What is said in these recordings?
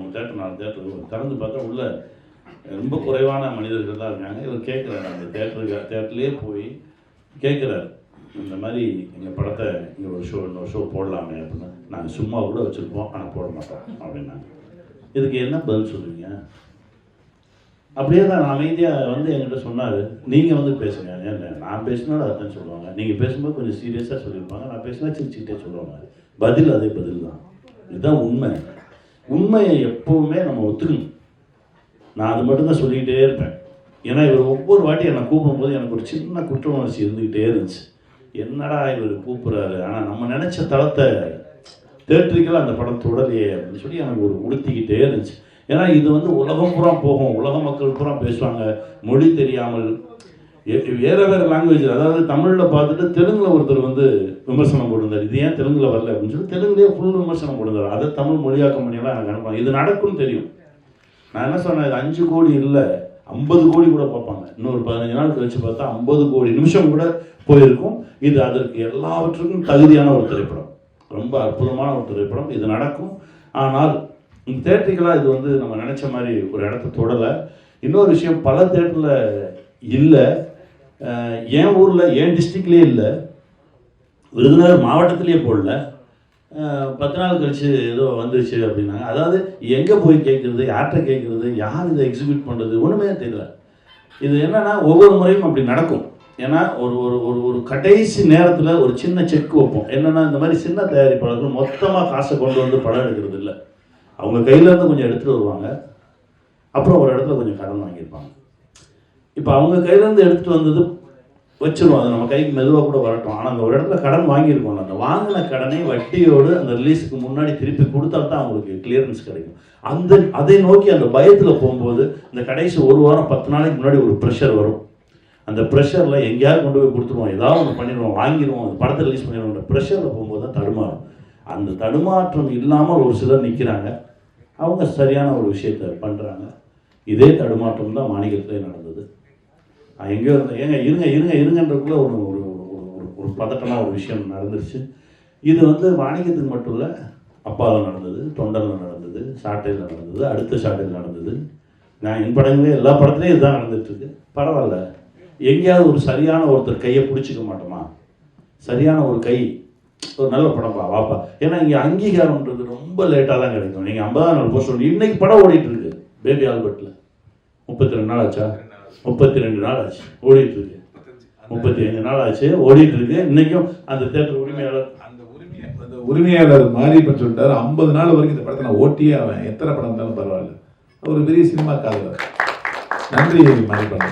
மூணு தேட்டர் நாலு தேட்டர் திறந்து பார்த்தா உள்ள ரொம்ப குறைவான மனிதர்கள் தான் இருக்காங்க. இவர் கேட்குறாரு அந்த தேட்டருக்கு தேட்டர்லேயே போய் கேட்குறாரு. இந்த மாதிரி எங்கள் படத்தை இங்கே ஒரு ஷோ இன்னொரு ஷோ போடலாமே அப்படின்னா நாங்கள் சும்மா கூட வச்சுருப்போம் ஆனால் போட மாட்டோம் அப்படின்னாங்க. இதுக்கு என்ன பதில் சொல்லுவீங்க அப்படியே தான் அமைதியாக வந்து என்கிட்ட சொன்னார். நீங்கள் வந்து பேசுங்க. ஏன் நான் பேசினாலும் அதுதான் சொல்லுவாங்க. நீங்கள் பேசும்போது கொஞ்சம் சீரியஸாக சொல்லியிருப்பாங்க நான் பேசினா சிரிச்சுக்கிட்டே சொல்லுவாங்க. பதில் அதே பதில் தான் இதுதான் உண்மை. உண்மையை எப்பவுமே நம்ம ஒத்துக்கணும். நான் அது மட்டும்தான் சொல்லிக்கிட்டே இருப்பேன். ஏன்னா இவர் ஒவ்வொரு வாட்டி என்னை கூப்பிடும்போது எனக்கு ஒரு சின்ன குற்ற உணர்ச்சி இருந்துக்கிட்டே இருந்துச்சு. என்னடா இவர் கூப்பிட்றாரு? ஆனால் நம்ம நினச்ச தளத்தை தேட்டரிக்கெல்லாம் அந்த படம் தொடரையே அப்படின்னு சொல்லி எனக்கு ஒரு உடுத்திக்கிட்டே இருந்துச்சு. ஏன்னா இது வந்து உலகம் பூரா போகும். உலக மக்கள் பூரா பேசுவாங்க. மொழி தெரியாமல் வேற வேற லாங்குவேஜ் அதாவது தமிழில் பார்த்துட்டு தெலுங்குல ஒருத்தர் வந்து விமர்சனம் போட்டிருந்தார். இது ஏன் தெலுங்குல வரல அப்படின்னு சொல்லி தெலுங்குலேயே ஃபுல் விமர்சனம் போட்டிருந்தார். அதை தமிழ் மொழியாக்கம் பண்ணியெல்லாம் எனக்கு அனுப்பாங்க இது நடக்கும்னு தெரியும். நான் என்ன சொன்னேன்? இது அஞ்சு கோடி இல்லை ஐம்பது கோடி கூட பார்ப்பாங்க. இன்னொரு பதினஞ்சு நாள் கழிச்சு பார்த்தா ஐம்பது கோடி நிமிஷம் கூட போயிருக்கும். இது அதற்கு எல்லாவற்றுக்கும் தகுதியான ஒரு திரைப்படம். ரொம்ப அற்புதமான ஒரு திரைப்படம். இது நடக்கும். ஆனால் இந்த தேட்டரிக்கலாக இது வந்து நம்ம நினச்ச மாதிரி ஒரு இடத்த தொடலை. இன்னொரு விஷயம் பல தேட்டரில் இல்லை. என் ஊரில் என் டிஸ்ட்ரிக்ட்லேயே இல்லை. விருதுநகர் மாவட்டத்திலேயே போடல. பத்து நாள் கழிச்சு ஏதோ வந்துருச்சு அப்படின்னாங்க. அதாவது எங்கே போய் கேட்குறது யார்கிட்ட கேட்குறது யார் இதை எக்ஸிக்யூட் பண்ணுறது ஒன்றுமே தெரியல. இது என்னென்னா ஒவ்வொரு முறையும் அப்படி நடக்கும். ஏன்னா ஒரு ஒரு ஒரு ஒரு கடைசி நேரத்தில் ஒரு சின்ன செக் வைப்போம். என்னன்னா இந்த மாதிரி சின்ன தயாரிப்பாளர்கள் மொத்தமாக காசை கொண்டு வந்து படம் எடுக்கிறது இல்லை. அவங்க கையிலேருந்து கொஞ்சம் எடுத்துகிட்டு வருவாங்க. அப்புறம் ஒரு இடத்துல கொஞ்சம் கடன் வாங்கியிருப்பாங்க. இப்போ அவங்க கையிலேருந்து எடுத்துகிட்டு வந்தது வச்சிருவோம். அது நம்ம கைக்கு மெதுவாக கூட வரட்டும். ஆனால் அந்த ஒரு இடத்துல கடன் வாங்கியிருக்கோம் அந்த வாங்கின கடனை வட்டியோடு அந்த ரிலீஸுக்கு முன்னாடி திருப்பி கொடுத்தா தான் அவங்களுக்கு கிளியரன்ஸ் கிடைக்கும். அந்த அதை நோக்கி அந்த பயத்தில் போகும்போது இந்த கடைசி ஒரு வாரம் பத்து நாளைக்கு முன்னாடி ஒரு ப்ரெஷர் வரும். அந்த ப்ரெஷரில் எங்கேயாவது கொண்டு போய் கொடுத்துருவோம். ஏதாவது ஒன்று பண்ணிடுவோம் வாங்கிடுவோம். அந்த படத்தை ரிலீஸ் பண்ணிடுவோம். அந்த ப்ரெஷரில் போகும்போது தான் தடுமாறும். அந்த தடுமாற்றம் இல்லாமல் ஒரு சிலர் நிற்கிறாங்க அவங்க சரியான ஒரு விஷயத்தை பண்ணுறாங்க இதே தடுமாற்றம் தான் மாநிலத்திலே நடக்கும் நான் எங்கேயோ இருந்தேன் ஏங்க இருங்க இருங்க இருங்கன்றதுக்குள்ள ஒரு ஒரு ஒரு- ஒரு ஒரு பதட்டமான ஒரு விஷயம் நடந்துருச்சு. இது வந்து வாணிகத்துக்கு மட்டும் இல்லை அப்பாவில் நடந்தது தொண்டரில் நடந்தது சாட்டையில் நடந்தது அடுத்த சாட்டையில் நடந்தது. நான் என் படங்களே எல்லா படத்துலையும் இதுதான் நடந்துட்டுருக்கு. பரவாயில்ல. எங்கேயாவது ஒரு சரியான ஒருத்தர் கையை பிடிச்சிக்க மாட்டோமா? சரியான ஒரு கை ஒரு நல்ல படம்பா வாப்பா. ஏன்னா இங்கே அங்கீகாரம்ன்றது ரொம்ப லேட்டாக தான் கிடைக்கும். நீங்கள் ஐம்பதாம் நாள் போஸ்ட் இன்னைக்கு படம் ஓடிட்டு இருக்கு பேபி ஆல்பர்ட்டில் முப்பத்தி ரெண்டு நாள் ஆச்சா? முப்பத்தி ரெண்டு நாள் ஆச்சு ஓடிட்டு இருக்கு முப்பத்தி ஐந்து நாள் ஆச்சு ஓடிட்டு இருக்கு இன்னைக்கும் அந்த தேட்டர் உரிமையாளர் அந்த உரிமையை அந்த உரிமையாளர் மாறி பண்ணி சொல்லிட்டாரு ஐம்பது நாள் வரைக்கும் இந்த படத்தை நான் ஓட்டியே அவன் எத்தனை படம் இருந்தாலும் பரவாயில்ல. ஒரு பெரிய சினிமா காதலர். நன்றி மாறி பண்ண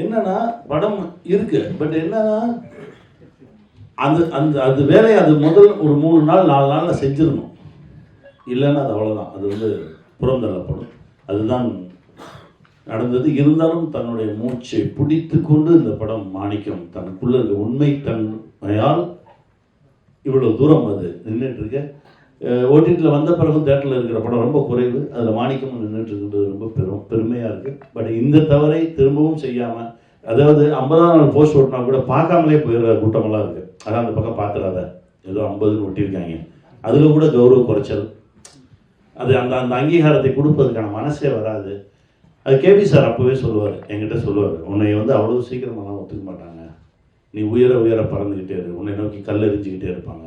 என்னன்னா படம் இருக்கு. பட் என்னன்னா அந்த அந்த அது வேலையை அது முதல் ஒரு மூணு நாள் நாலு நாளில் செஞ்சிடணும். இல்லைன்னா அது அவ்வளோதான் அது வந்து புறந்தள்ளப்படும். அதுதான் நடந்தது. இருந்தாலும் தன்னுடைய மூச்சை பிடித்து கொண்டு இந்த படம் மாணிக்கம் தனக்குள்ள இருக்க உண்மை தன்மையால் இவ்வளவு தூரம் அது நின்றுட்டு இருக்க. ஓடிடியில் வந்த பிறகு தேட்டரில் இருக்கிற படம் ரொம்ப குறைவு. அதில் மாணிக்கம் நின்றுட்டு இருக்கிறது ரொம்ப பெரும் பெருமையாக இருக்குது பட் இந்த தவறை திரும்பவும் செய்யாமல் அதாவது ஐம்பதாம் நாள் போஸ்ட் ஓட்டினா கூட பார்க்காமலே போயிடுற கூட்டமெல்லாம் இருக்குது அதான் அந்த பக்கம் பார்த்துடாத ஏதோ ஐம்பதுன்னு ஒட்டியிருக்காங்க. அதில் கூட கௌரவ குறைச்சல். அது அந்த அந்த அங்கீகாரத்தை கொடுப்பதற்கான மனசே வராது. அது கேபி சார் அப்போவே சொல்லுவார் என்கிட்ட சொல்லுவார் உன்னை வந்து அவ்வளோ சீக்கிரமெல்லாம் ஒத்துக்க மாட்டாங்க. நீ உயர உயர பறந்துக்கிட்டே இரு உன்னை நோக்கி கல் எரிஞ்சுக்கிட்டே இருப்பாங்க.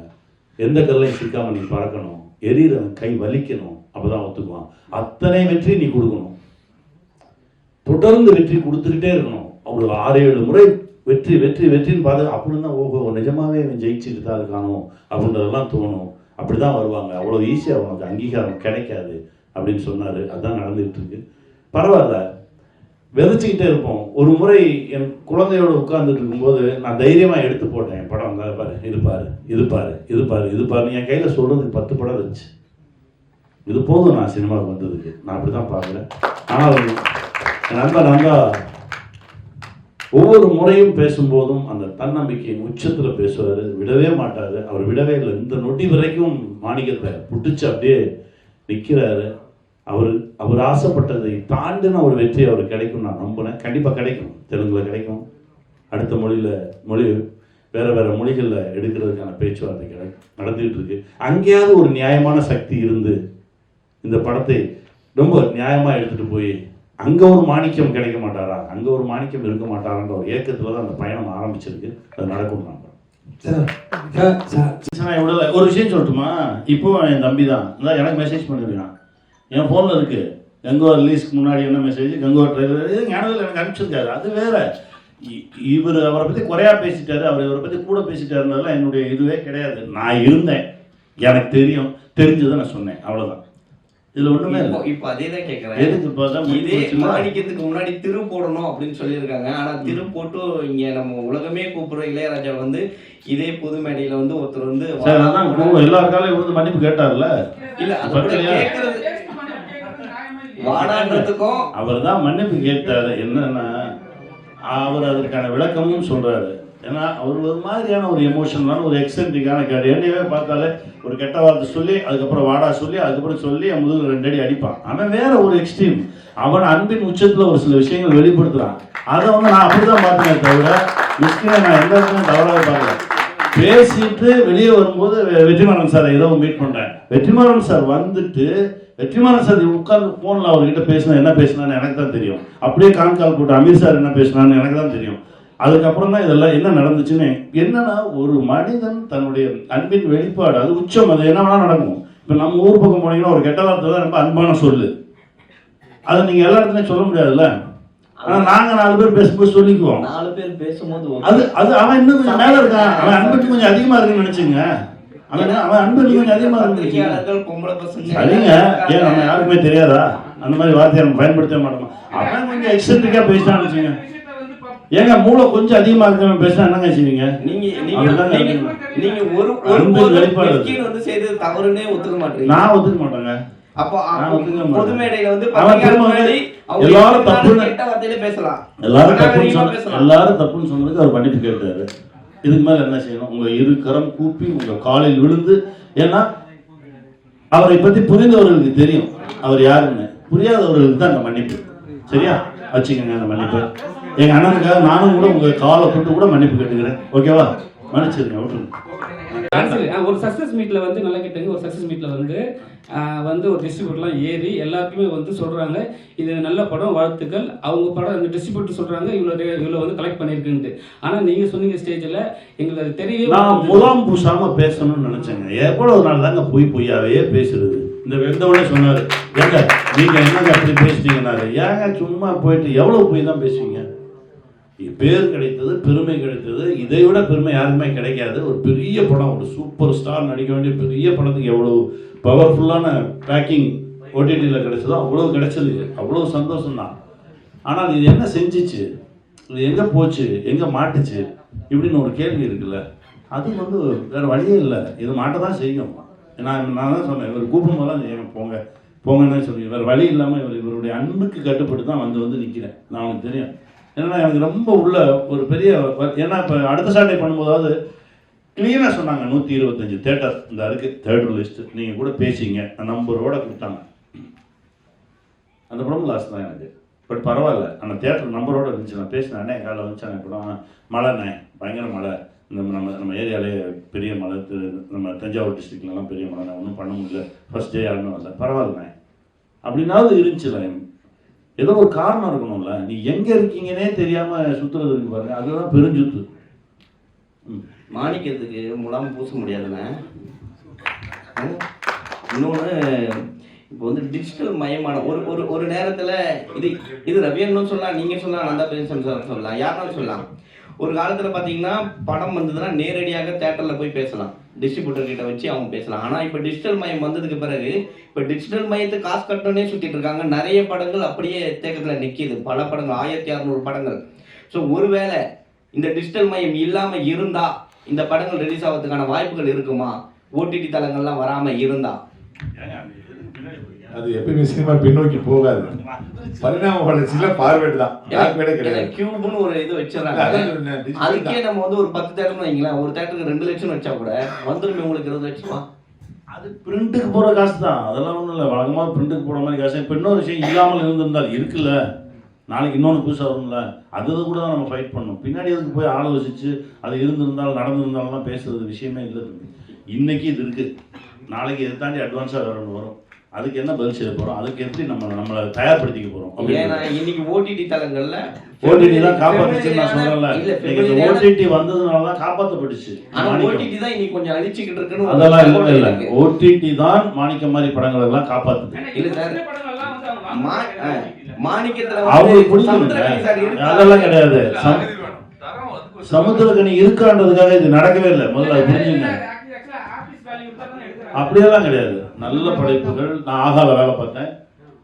எந்த கல்லையும் சிக்காமல் நீ பறக்கணும். எரியறவன் கை வலிக்கணும். அப்பதான் ஒத்துக்குவான். அத்தனை வெற்றி நீ கொடுக்கணும். தொடர்ந்து வெற்றி கொடுத்துக்கிட்டே இருக்கணும். அவ்வளோ ஆறு ஏழு முறை வெற்றி வெற்றி வெற்றின்னு பார்த்து அப்படின்னு தான் ஓஹோ நிஜமாவே இவன் ஜெயிச்சுட்டு தான் இருக்கானோ? அப்படின்றதெல்லாம் தோணும். அப்படி தான் வருவாங்க அவ்வளோ ஈஸியாக அவனுக்கு அங்கீகாரம் கிடைக்காது. அப்படின்னு சொன்னார். அதுதான் நடந்துகிட்டு இருக்கு. பரவாயில்ல. விதைச்சிக்கிட்டே இருப்போம். ஒரு முறை என் குழந்தையோட உட்கார்ந்துட்டு இருக்கும்போது நான் தைரியமாக எடுத்து போட்டேன். என் படம் அங்கே பாரு. இது பாரு. இது பாரு. இது பாரு. இது பாரு என் கையில் சொல்கிறதுக்கு பத்து படம் இருந்துச்சு. இது போதும் நான் சினிமாவுக்கு வந்ததுக்கு. நான் அப்படி தான் பார்க்குறேன் ஆனால் என் நண்பர் ஒவ்வொரு முறையும் பேசும்போதும் அந்த தன்னம்பிக்கையின் உச்சத்தில் பேசுவார். விடவே மாட்டார். அவர் விடவே இல்லை. இந்த நொடி வரைக்கும் மாணிக்கத்தை புட்டுச்சு அப்படியே நிற்கிறாரு அவர் அவர் ஆசைப்பட்டதை தாண்டின ஒரு வெற்றி அவர் கிடைக்கும் நான் நம்பினேன் கண்டிப்பாக கிடைக்கும் தெலுங்குல கிடைக்கும் அடுத்த மொழியில் மொழி வேற வேற மொழிகளில் எடுக்கிறதுக்கான பேச்சுவார்த்தை கிடை நடந்துகிட்டு இருக்கு அங்கேயாவது ஒரு நியாயமான சக்தி இருந்து இந்த படத்தை ரொம்ப நியாயமாக எடுத்துகிட்டு போய் அங்கே ஒரு மாணிக்கம் கிடைக்க மாட்டாரா அங்கே ஒரு மாணிக்கம் இருக்க மாட்டாரான்ற ஒரு ஏக்கத்தில் தான் அந்த பயணம் ஆரம்பிச்சிருக்கு அது நடக்கும் நான் ஒரு விஷயம் சொல்லட்டுமா இப்போ என் தம்பி தான் எனக்கு மெசேஜ் பண்ணிருக்கான் என் ஃபோனில் இருக்கு. கங்கோ ரிலீஸ்க்கு முன்னாடி என்ன மெசேஜ் கங்கோ ட்ரெயிலர் ஞானவில் எனக்கு அனுப்பிச்சிருக்காரு. அது வேற. இவர் அவரை பற்றி குறையா பேசிட்டாரு. அவர் இவரை பற்றி கூட பேசிட்டாருன்றதுலாம் என்னுடைய இதுவே கிடையாது. நான் இருந்தேன். எனக்கு தெரியும். தெரிஞ்சதை நான் சொன்னேன். அவ்வளோதான் இதில் இப்போ இல்லை. இப்போ அதே தான் கேட்குறேன் எதுக்கு இப்போ தான் இதே மாணிக்கத்துக்கு முன்னாடி திரு போடணும் அப்படின்னு சொல்லியிருக்காங்க. ஆனா திரு போட்டு இங்க நம்ம உலகமே கூப்பிடுற இளையராஜா வந்து இதே பொது மேடையில வந்து ஒருத்தர் வந்து இப்போ எல்லாருக்காலையும் விழுந்து மன்னிப்பு கேட்டார்ல. இல்ல? கேட்கறது வாடான்றதுக்கும் அவர் தான் மன்னிப்பு கேட்டாரு. என்னன்னா அவர் அதற்கான விளக்கமும் சொல்றாரு. ஏன்னா அவர் ஒரு மாதிரியான ஒரு எமோஷனலான ஒரு எக்ஸென்ட்ரிக்கான கேடு. என்னையவே பார்த்தாலே ஒரு கெட்ட வார்த்தை சொல்லி அதுக்கப்புறம் வாடா சொல்லி அதுக்கப்புறம் சொல்லி அவன் முதுகு ரெண்டு அடி அடிப்பான். அவன் வேற ஒரு எக்ஸ்ட்ரீம் அவன் அன்பின் உச்சத்துல ஒரு சில விஷயங்கள் வெளிப்படுத்துறான். அதை வந்து நான் அப்படிதான் பார்த்தேனே தவிர மிஸ்கினை நான் எந்த இடத்துலையும் தவறாக பார்க்கல. பேசிட்டு வெளியே வரும்போது வெற்றிமாறன் சார் ஏதோ மீட் பண்றேன். வெற்றிமாறன் சார் வந்துட்டு வெற்றிமாறன் சார் உட்கார்ந்து போன்ல அவர்கிட்ட பேசினா என்ன பேசினான்னு எனக்கு தான் தெரியும். அப்படியே கான் கால் போட்டு அமீர் சார் என்ன பேசினான்னு எனக்கு தான் தெரியும். அதுக்கப்புறம் தான் இதெல்லாம் என்ன நடந்துச்சுன்னு என்னன்னா ஒரு மனிதன் தன்னுடைய அன்பின் வெளிப்பாடு அது உச்சம் அது என்ன நடக்கும். இப்போ நம்ம ஊர் பக்கம் போனீங்கன்னா ஒரு கெட்ட வார்த்தை தான் ரொம்ப அன்பான சொல்லு. அதை நீங்க எல்லா இடத்துலையும் சொல்ல முடியாதுல்ல? ஆனா நாங்க நாலு பேர் பேசும்போது சொல்லிக்குவோம். நாலு பேர் பேசும்போது அது அது அவன் இன்னும் கொஞ்சம் மேல இருக்கான். அவன் அன்புக்கு கொஞ்சம் அதிகமா இருக்குன்னு நினைச்சுங்க அவன் அவன் அன்புக்கு கொஞ்சம் அதிகமா இருக்கு பத்திரிகையாளர்கள் பொம்பளை பசங்க. சரிங்க. ஏன் நம்ம யாருக்குமே தெரியாதா? அந்த மாதிரி வார்த்தையை நம்ம பயன்படுத்த மாட்டோமா? அவன் கொஞ்சம் எக்ஸென்ட்ரிக்கா பேசிட்டான்னு வச்சுங்க ஏங்க மூளை கொஞ்சம் அதிகமா இருக்கிறவன் பேசினா என்னங்க செய்வீங்க? நீங்க நீங்க ஒரு ஒரு வெளிப்பாடு வந்து செய்தது தவறுனே ஒத்துக்க மாட்டீங்க. நான் ஒத்துக்க மாட்டேங்க. அப்போ. பொது மேடையில வந்து எல்லாரும் தப்புன்னு- பேசலாம். எல்லாரும் தப்புன்னு சொன்னதுக்கு அவர் மன்னிப்பு கேட்டாரு இதுக்கு மேல என்ன செய்யணும்? உங்க இரு கரம் கூப்பி உங்க காலில் விழுந்து ஏன்னா அவரை பத்தி புரிந்தவர்களுக்கு தெரியும். அவர் யாருன்னு. புரியாதவர்களுக்கு தான் அந்த மன்னிப்பு. சரியா? வச்சுக்கோங்க அந்த மன்னிப்பு. எங்க அண்ணனுக்காக நானும் கூட உங்க காலை கூட்டு கூட மன்னிப்பு கேட்டுக்கிறேன். ஓகேவா? மன்னிச்சிருங்க விட்டுருங்க ஒரு சக்ஸஸ் மீட்ல வந்து நல்லா கேட்டுங்க. ஒரு சக்ஸஸ் மீட்ல வந்து வந்து ஒரு டிஸ்ட்ரிபியூட்டர்லாம் ஏறி எல்லாருக்குமே வந்து சொல்றாங்க இது நல்ல படம் வாழ்த்துக்கள். அவங்க படம் அந்த டிஸ்ட்ரிபியூட்டர் சொல்றாங்க இவ்வளோ இவ்வளோ வந்து கலெக்ட் பண்ணியிருக்குன்ட்டு ஆனா நீங்க சொன்னீங்க ஸ்டேஜ்ல எங்களுக்கு அது தெரியவே நான். முலாம் பூசாம பேசணும்னு நினைச்சேங்க. எவ்வளவு நாள் தாங்க பொய் பொய்யாவே பேசுறது? இந்த வெந்தவனே சொன்னாரு ஏங்க நீங்க என்னங்க அப்படி பேசுனீங்கன்னாரு ஏங்க சும்மா போயிட்டு எவ்வளவு பொய் தான் பேசுவீங்க? பேர் கிடைத்தது பெருமை கிடைத்தது. இதை விட பெருமை யாருக்குமே கிடைக்காது. ஒரு பெரிய படம் ஒரு சூப்பர் ஸ்டார் நடிக்க வேண்டிய பெரிய படத்துக்கு எவ்வளோ பவர்ஃபுல்லான பேக்கிங் ஓடிடியில் கிடைச்சதோ அவ்வளோ கிடைச்சது. அவ்வளோ சந்தோஷம் தான் ஆனால் இது என்ன செஞ்சிச்சு? இது எங்கே போச்சு? எங்கே மாட்டுச்சு? இப்படின்னு ஒரு கேள்வி இருக்குல்ல. அது வந்து வேறு வழியே இல்லை. இது மாட்ட தான் செய்யும். நான் நான் தான் சொன்னேன் இவர் கூப்பிடும்போது தான் ஏங்க போங்க. போங்கன்னு சொல்லி வேறு வழி இல்லாமல் இவர் இவருடைய அன்புக்கு கட்டுப்பட்டு தான் வந்து வந்து நிற்கிறேன் நான் அவனுக்கு தெரியும். ஏன்னா எனக்கு ரொம்ப உள்ள ஒரு பெரிய ஏன்னா இப்போ அடுத்த சாட்டை பண்ணும்போதாவது க்ளீனாக சொன்னாங்க நூற்றி இருபத்தஞ்சு தேட்டர் இந்த அதுக்கு தேட்டர் லிஸ்ட்டு நீங்கள் கூட பேசிங்க. நம்பரோட கொடுத்தாங்க. அந்த படம் லாஸ்ட் தான் எனக்கு. பட் பரவாயில்ல. அந்த தேட்டர் நம்பரோட இருந்துச்சு. நான் பேசினேன் அண்ணே காலைல வந்துச்சு அந்த படம். மழைண்ணே பயங்கர மழை. இந்த நம்ம நம்ம ஏரியாலே பெரிய மழை. நம்ம தஞ்சாவூர் டிஸ்ட்ரிக்ட்லலாம் பெரிய மழை ஒன்றும் பண்ண முடியல. ஃபர்ஸ்ட் டே யாருமே வரல பரவாயில்லண்ணே அப்படின்னாவது இருந்துச்சுல ஏதோ ஒரு காரணம் இருக்கணும்ல. நீ எங்க இருக்கீங்கன்னே தெரியாம சுத்துறது இருக்கு பாருங்க. அதுதான் பெருஞ்சுத்து. ம். மாணிக்கத்துக்கு முலாம் பூச முடியாதுண்ணே இன்னொன்று இப்போ வந்து டிஜிட்டல் மயமான ஒரு ஒரு ஒரு நேரத்தில் இது இது ரவியன்னு சொல்லலாம் நீங்கள் சொல்லலாம் நந்தா பேசன் சார் சொல்லலாம். யாருனாலும் சொல்லலாம். ஒரு காலத்தில் பார்த்தீங்கன்னா படம் வந்ததுன்னா நேரடியாக தேட்டரில் போய் பேசலாம். டிஸ்ட்ரிபியூட்டர் கிட்ட வச்சு அவங்க பேசலாம். ஆனால் இப்போ டிஜிட்டல் மயம் வந்ததுக்கு பிறகு இப்போ டிஜிட்டல் மையத்தை காசு கட்டணே சுற்றிட்டு இருக்காங்க. நிறைய படங்கள் அப்படியே தேக்கத்தில் நிற்கிது பல படங்கள் ஆயிரத்தி அறநூறு படங்கள். ஸோ ஒருவேளை இந்த டிஜிட்டல் மயம் இல்லாமல் இருந்தா இந்த படங்கள் ரிலீஸ் ஆகிறதுக்கான வாய்ப்புகள் இருக்குமா? ஓடிடி தளங்கள்லாம் வராமல் இருந்தா. அது எப்பயுமே சினிமா பின்னோக்கி போகாது. பரிணாம வளர்ச்சியில பார்வேர்டு தான். கியூப்னு ஒரு இது வச்சிடறாங்க. அதுக்கே தான். நம்ம வந்து ஒரு பத்து தேட்டர்னு வைங்களேன். ஒரு தேட்டருக்கு ரெண்டு லட்சம் வச்சா கூட வந்துருமே உங்களுக்கு இருபது லட்சமா? அது பிரிண்ட்டுக்கு போற காசு தான். அதெல்லாம் ஒன்றும் இல்லை. வழக்கமாக பிரிண்ட்டுக்கு போற மாதிரி காசு. இப்போ இன்னொரு விஷயம் இல்லாமல் இருந்திருந்தால் இருக்குல்ல. நாளைக்கு இன்னொன்று புதுசாக வரும்ல. அது கூட தான் நம்ம ஃபைட் பண்ணணும். பின்னாடி அதுக்கு போய் ஆளை வசிச்சு அது இருந்திருந்தால் நடந்திருந்தாலும் பேசுறது விஷயமே இல்லை. இன்னைக்கு இது இருக்கு. நாளைக்கு இதை தாண்டி அட்வான்ஸாக வேற ஒன்று வரும். அதுக்கு என்ன பதில் செய்ய போகிறோம் அதுக்கு எப்படி நம்ம நம்மளை தயார்படுத்திக்க போகிறோம் ஏன்னா இன்னைக்கு ஓடிடி தளங்கள்ல ஓடிடி தான் காப்பாத்துச்சுன்னு நான் சொல்றேன்ல இல்ல இன்னைக்கு ஓடிடி வந்ததுனால தான் காப்பாற்றப்பட்டுச்சு. ஓடிடி தான் இன்னைக்கு கொஞ்சம் அழிச்சுக்கிட்டு இருக்குன்னு அதெல்லாம் இல்லை இருக்கு. ஓடிடி தான் மாணிக்கம் மாதிரி படங்கள் எல்லாம் காப்பாத்துது. ஏன்னா இல்ல சார். மாணிக்கத்துல அவங்களுக்கு? அதெல்லாம் கிடையாது. சம- சமுத்திரக்கனி இருக்கான்றதுக்காக இது நடக்கவே இல்லை. முதல்ல புரிஞ்சுங்க. அப்படியெல்லாம் கிடையாது. நல்ல படைப்புகள். நான் ஆகால வேலை பார்த்தேன்.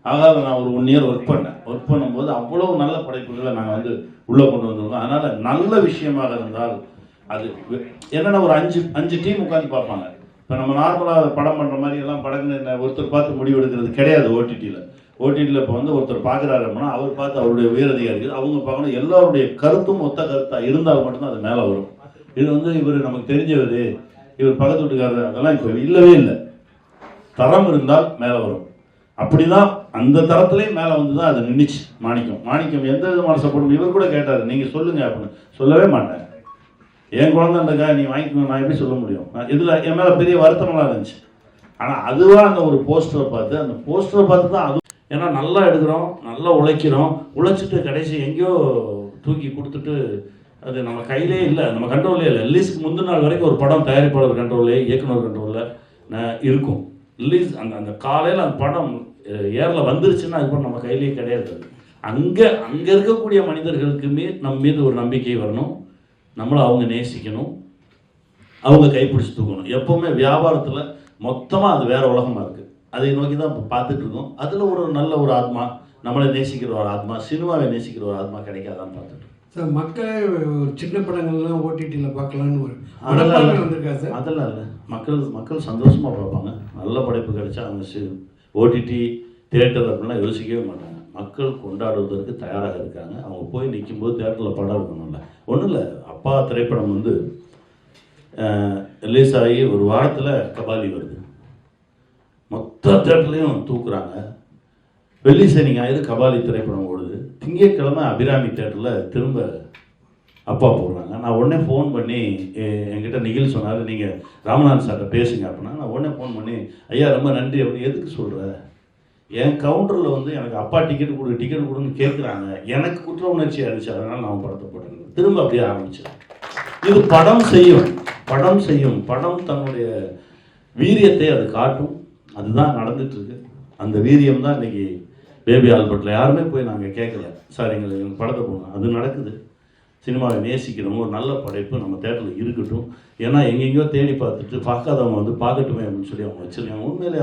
ஆகால நான் ஒரு ஒன் இயர் ஒர்க் பண்ணேன். ஒர்க் பண்ணும்போது அவ்வளவு நல்ல படைப்புகளை நாங்கள் வந்து உள்ளே கொண்டு வந்திருக்கோம். அதனால நல்ல விஷயமாக இருந்தால் அது வெ- என்னன்னா ஒரு அஞ்சு அஞ்சு டீம் உட்காந்து பார்ப்பாங்க. இப்போ நம்ம நார்மலாக படம் பண்ணுற மாதிரி எல்லாம் படங்கள் என்ன ஒருத்தர் பார்த்து முடிவு எடுக்கிறது கிடையாது ஓடிடியில் ஓடிடியில் இப்போ வந்து ஒருத்தர் பார்க்குறாரு அப்படின்னா அவர் பார்த்து அவருடைய உயரதிகாரிகள் அவங்க பார்க்கணும். எல்லாருடைய கருத்தும் ஒத்த கருத்தாக இருந்தால் மட்டும்தான் அது மேலே வரும். இது வந்து இவர் நமக்கு தெரிஞ்சவர். இவர் பக்கத்து வீட்டுக்காரர் அதெல்லாம் இப்போ இல்லவே இல்லை. தரம் இருந்தால் மேலே வரும். அப்படி தான் அந்த தரத்துலேயும் மேலே வந்து தான் அது நின்றுச்சு மாணிக்கம். மாணிக்கம் எந்த விதமான சப்போர்ட் இவர் கூட கேட்டார். நீங்கள் சொல்லுங்கள் அப்படின்னு. சொல்லவே மாட்டேன் என் குழந்தைன்றக்கா நீ வாங்கிக்கணும் நான் எப்படி சொல்ல முடியும்? நான் இதில் என் மேலே பெரிய வருத்தமெல்லாம் இருந்துச்சு. ஆனால் அதுவாக அந்த ஒரு போஸ்டரை பார்த்து அந்த போஸ்டரை பார்த்து தான் அது ஏன்னா நல்லா எடுக்கிறோம் நல்லா உழைக்கிறோம். உழைச்சிட்டு கடைசி எங்கேயோ தூக்கி கொடுத்துட்டு அது நம்ம கையிலே இல்லை. நம்ம கண்ட்ரோல்லே இல்லை. ரிலீஸ்க்கு முந்தின நாள் வரைக்கும் ஒரு படம் தயாரிப்பாளர் கண்ட்ரோல்லே இயக்குனர் கண்ட்ரோலில் இருக்கும். ரிலீஸ் அந்த அந்த காலையில் அந்த படம் ஏரில் வந்துருச்சுன்னா அதுக்கப்புறம் நம்ம கையிலேயே கிடையாது. அங்கே அங்கே இருக்கக்கூடிய மனிதர்களுக்குமே நம் மீது ஒரு நம்பிக்கை வரணும். நம்மளை அவங்க நேசிக்கணும். அவங்க கைப்பிடிச்சு தூக்கணும். எப்போவுமே வியாபாரத்தில் மொத்தமாக அது வேற உலகமாக இருக்குது அதை நோக்கி தான் இப்போ பார்த்துட்ருக்கோம் அதில் ஒரு நல்ல ஒரு ஆத்மா நம்மளை நேசிக்கிற ஒரு ஆத்மா சினிமாவை நேசிக்கிற ஒரு ஆத்மா கிடைக்காதான்னு பார்த்துட்டு சார் மக்களே சின்ன படங்கள்லாம் ஓடிடியில் பார்க்கலான்னு ஒரு அதெல்லாம் இல்லை. வந்திருக்கா சார்? அதெல்லாம் இல்லை. மக்கள் மக்கள் சந்தோஷமாக பார்ப்பாங்க. நல்ல படைப்பு கிடைச்சா அவங்க ஓடிடி தியேட்டர் அப்படிலாம் யோசிக்கவே மாட்டாங்க. மக்கள் கொண்டாடுவதற்கு தயாராக இருக்காங்க. அவங்க போய் நிற்கும்போது தேட்டரில் படம் இருக்கணும்ல ஒன்றும் இல்லை. அப்பா திரைப்படம் வந்து ரிலீஸ் ஆகி ஒரு வாரத்தில் கபாலி வருது. மொத்த தேட்டர்லையும் தூக்குறாங்க. வெள்ளி சனி ஞாயிறு கபாலி திரைப்படம் ஓடுது. திங்கட்கிழமை அபிராமி தேட்டரில் திரும்ப அப்பா போடுறாங்க நான் உடனே ஃபோன் பண்ணி எ- என்கிட்ட நிகில் சொன்னார் நீங்கள் ராமநாதன் சார்கிட்ட பேசுங்க அப்படின்னா நான் உடனே ஃபோன் பண்ணி ஐயா ரொம்ப நன்றி அப்படின்னு எதுக்கு சொல்கிற என் கவுண்டரில் வந்து எனக்கு அப்பா டிக்கெட் கொடு டிக்கெட் கொடுன்னு கேட்குறாங்க எனக்கு குற்ற உணர்ச்சி ஆயிடுச்சு அதனால் நான் படத்தை போட்டேன் திரும்ப அப்படியே ஆரம்பிச்சேன். இது படம் செய்யும் படம் செய்யும் படம் தன்னுடைய வீரியத்தை அது காட்டும். அதுதான் நடந்துட்டுருக்கு அந்த வீரியம் தான் இன்றைக்கி பேபி ஆல்பர்ட்டில் யாருமே போய் நாங்கள் கேட்கல சார் எங்களுக்கு எங்கள் படத்தை போங்க அது நடக்குது. சினிமாவை நேசிக்கிறோம் ஒரு நல்ல படைப்பு நம்ம தேட்டரில் இருக்கட்டும். ஏன்னா எங்கெங்கேயோ தேடி பார்த்துட்டு பார்க்காதவங்க வந்து பார்க்கட்டுமே அப்படின்னு சொல்லி அவங்க வச்சுருக்காங்க. உண்மையிலே